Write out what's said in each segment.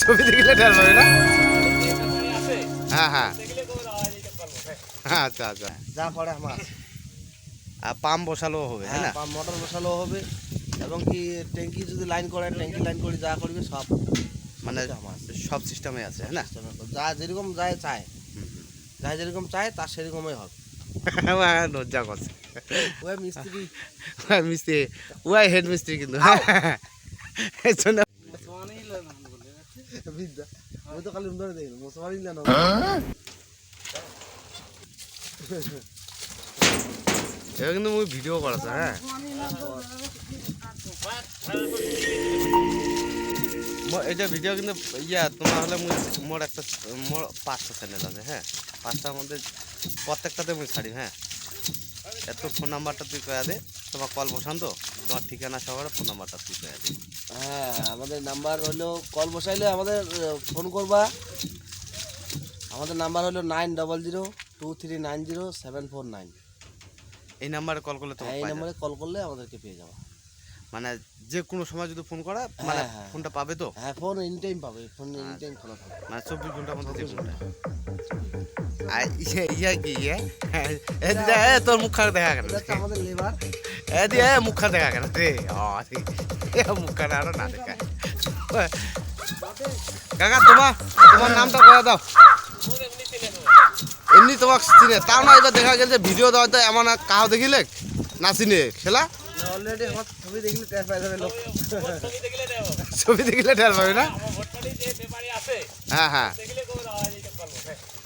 ছবি দেখলে টের পাবে না? হ্যাঁ হ্যাঁ। হ্যাঁ, আচ্ছা আচ্ছা। যা করে আমার আর পাম্প বসালেও হবে হ্যাঁ না? হ্যাঁ মোটর বসালেও হবে। এবং কি ট্যাঙ্কি যদি লাইন করে ট্যাঙ্কি লাইন করে যা করবে সব মানে আমার সব সিস্টেমে আছে হ্যাঁ না? যা যেরকম যায় চায়। যা যেরকম চায় তার সেরকমই হবে। লজ্জা করছে। ওই মিস্ত্রি। মিস্ত্রি। ওই হেড মিস্ত্রি কিন্তু। হ্যাঁ এই জন্য বিদ্যা, আমি তো খালি ধরে দেখি মুসলমান ইল্লা না। এটা কিন্তু মুই ভিডিও করাছে হ্যাঁ। এটা ভিডিও কিন্তু ইয়া, তোমার হলে মুই, মোর একটা, মোর পাঁচটা চ্যানেল আছে হ্যাঁ। পাঁচটার মধ্যে প্রত্যেকটাতে মুই ছাড়ি হ্যাঁ। এত ফোন নাম্বারটা তুই কয়া দে। তোমার কল বসান তো। তোমার ঠিকানা সবার ফোন নাম্বারটা ঠিক কয়া হ্যাঁ আমাদের নাম্বার হলো কল বসাইলে আমাদের ফোন করবা। আমাদের নাম্বার হলো nine double zero two three nine zero seven four nine এই নাম্বারে কল করলে তো এই নাম্বারে কল করলে আমাদেরকে পেয়ে যাবা। মানে যে কোনো সময় যদি ফোন করা মানে হ্যাঁ। ফোনটা পাবে তো? হ্যাঁ ফোন এনি টাইম পাবে ফোন এনি টাইম খোলা থাকবে মানে চব্বিশ ঘণ্টার মধ্যে যে আর ইয়ে ইয়ে কি ইয়ে? এ তোর মুখ খারাপ দেখা আমাদের লেবার এ দিয়ে এ মুখ খারাপ দেখা রে এ মুখ খারাপ আরও না দেখা কাকা তোমার তোমার নামটা করে দাও। এমনি তোমাকে চিনে। তাও না এবার দেখা গেল যে ভিডিও দেওয়া তো এমন কাহ দেখিলে? না চিনে খেলা? অলরেডি আমার ছবি দেখলে টের পাই যাবে লোক। ছবি দেখিলে টের পাবে না? হ্যাঁ হ্যাঁ।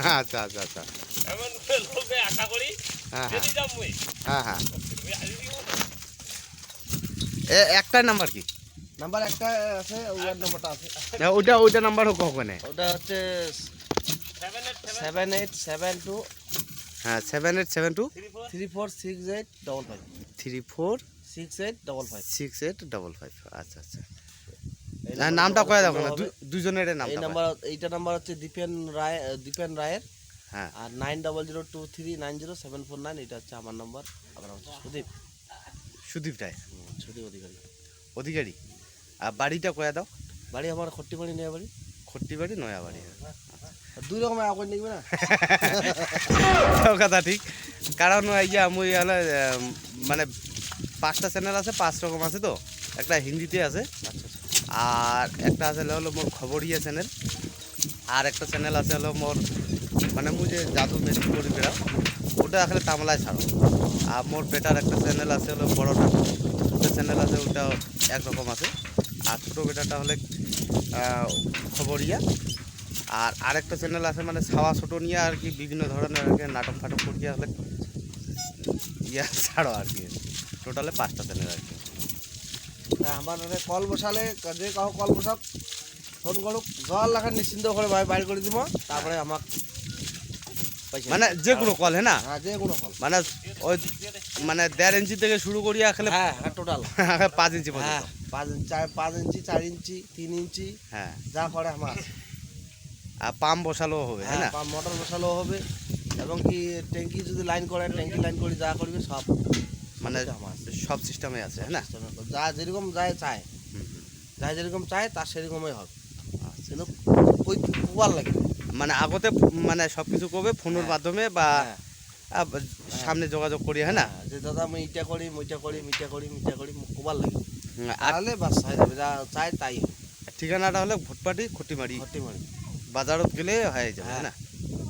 হ্যাঁ। আচ্ছা আচ্ছা আচ্ছা। হ্যাঁ হ্যাঁ। হ্যাঁ হ্যাঁ। এ একটাই নাম্বার কি? নাম্বার একটা আছে ওয়ার নাম্বারটা আছে। না, ওইটা ওইটা নাম্বার হোক ওখানে ওটা হচ্ছে সেভেন এইট সেভেন টু হ্যাঁ seven eight seven two three four six eight double five three four six eight double five six eight double five আচ্ছা আচ্ছা। নামটা কয়ে দাও না দুজনের নাম এই নাম্বার এইটা নাম্বার হচ্ছে দীপেন রায় দীপেন রায়ের। হ্যাঁ। আর nine double zero two three nine zero seven four nine এটা হচ্ছে আমার নাম্বার। আমার হচ্ছে সুদীপ। সুদীপ রায়? সুদীপ অধিকারী। অধিকারী। আর বাড়িটা কয়ে দাও। বাড়ি আমার খট্টিবাড়ি নেই বাড়ি খট্টি বাড়ি নয়া বাড়ি দুই রকমের আগুন নিবে না? কথা ঠিক। কারণ ইয়া মুই হলে মানে পাঁচটা চ্যানেল আছে, পাঁচ রকম আছে তো। একটা হিন্দিতে আছে। আর একটা আছে হলো মোর খবরিয়া চ্যানেল আর একটা চ্যানেল আছে হলো মোর মানে মুই যে জাদু মেশিন করি বেড়াও ওটা আসলে তামলায় ছাড়ো। আর মোর বেটার একটা চ্যানেল আছে হলো বড়টা ওটা চ্যানেল আছে, ওটা একরকম আছে। আর ছোটো বেটাটা হলে খবরিয়া। আর আরেকটা চ্যানেল আছে মানে ছাওয়া ছোটো নিয়ে আর কি, বিভিন্ন ধরনের নাটক ফাটক করিয়া হলে ইয়া ছাড়ো আর কি। টোটালে পাঁচটা চ্যানেল আর কি। আমার মানে কল বসালে যে কাউ কল বসাক ফোন করুক জল লাখা নিশ্চিন্ত করে ভাই বাইর করে দিব তারপরে আমাক মানে যে কোনো কল হ্যাঁ না হ্যাঁ যে কোনো কল। মানে ওই মানে দেড় ইঞ্চি থেকে শুরু করি খেলে হ্যাঁ হ্যাঁ টোটাল। পাঁচ ইঞ্চি হ্যাঁ পাঁচ ইঞ্চি পাঁচ ইঞ্চি চার ইঞ্চি তিন ইঞ্চি হ্যাঁ। যা করে আমার। আর পাম্প বসালেও হবে হ্যাঁ না হ্যাঁ মোটর বসালেও হবে এবং কি ট্যাঙ্কি যদি লাইন করে ট্যাঙ্কি লাইন করে যা করবে সব। মানে সব সিস্টেমে আছে হ্যাঁ না? যা যেরকম যায় চায়। যা যেরকম চায় তার সেরকমই হবে। আচ্ছা। কিন্তু ওই কুয়ার লাগে। মানে আগতে মানে সব কিছু করবে ফোনের হ্যাঁ। মাধ্যমে বা হ্যাঁ, সামনে যোগাযোগ করি হ্যাঁ না? হ্যাঁ, যে দাদা আমি ইটা করি মিটা করি মিটা করি মিটা করি কুয়ার লাগে। তাহলে বাস হয়ে যাবে। যা চায় তাই ঠিকানাটা হলে ভোটপাটি খটিমারি। ঘটি মারি বাজারত গেলে হয়ে যাবে হ্যাঁ। না?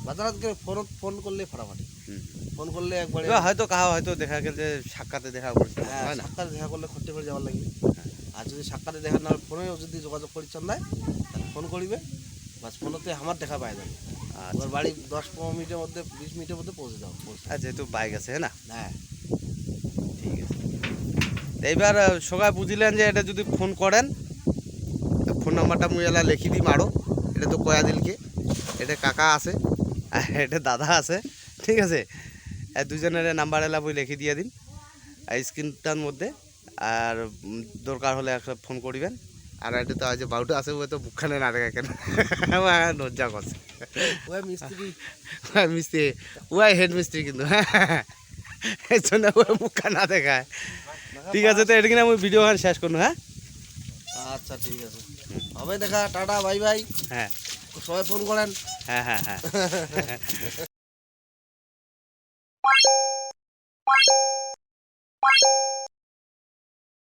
বাজারত গেলে ফোন ফোন করলে ফাটাফাটি। হুম। ফোন করলে একবারে হয়তো কাহা হয়তো দেখা গেল যে সাক্ষাতে দেখা করছে হ্যাঁ হয় সাক্ষাৎ দেখা করলে খট্টি করে যাওয়ার লাগে। আর যদি সাক্ষাতে দেখা না ফোনেও যদি যোগাযোগ করিচ্ছেন দেয় তাহলে ফোন করিবে। বাস ফোনতে আমার দেখা পায় যাবে। আচ্ছা। ওর বাড়ি দশ পনেরো মিনিটের মধ্যে বিশ মিনিটের মধ্যে পৌঁছে পৌঁছে আর যেহেতু বাইক আছে হ্যাঁ না? হ্যাঁ। ঠিক আছে। এইবার সবাই বুঝিলেন যে এটা যদি ফোন করেন ফোন নাম্বারটা মুই এলা লিখি দিম আরও এটা তো কয়া দিলকে। এটা কাকা আছে আর এটা দাদা আছে। ঠিক আছে? দুজনের নাম্বার এলা বই লিখে দিয়ে দিন আর স্ক্রিনটার মধ্যে আর দরকার হলে একটা ফোন করিবেন। আর এটা তো আজ বাউটা আছে ওই তো মুখখানে না দেখা কেন? লজ্জা করছে। ওই মিস্ত্রি। ওই মিস্ত্রি ওই হেড মিস্ত্রি কিন্তু। হ্যাঁ এই জন্য ওই মুখখান না দেখায়। ঠিক আছে তো এটা কিনা আমি ভিডিও শেষ করব হ্যাঁ? আচ্ছা ঠিক আছে। হবে দেখা টাটা বাই বাই। হ্যাঁ। সবাই ফোন করেন। হ্যাঁ হ্যাঁ হ্যাঁ।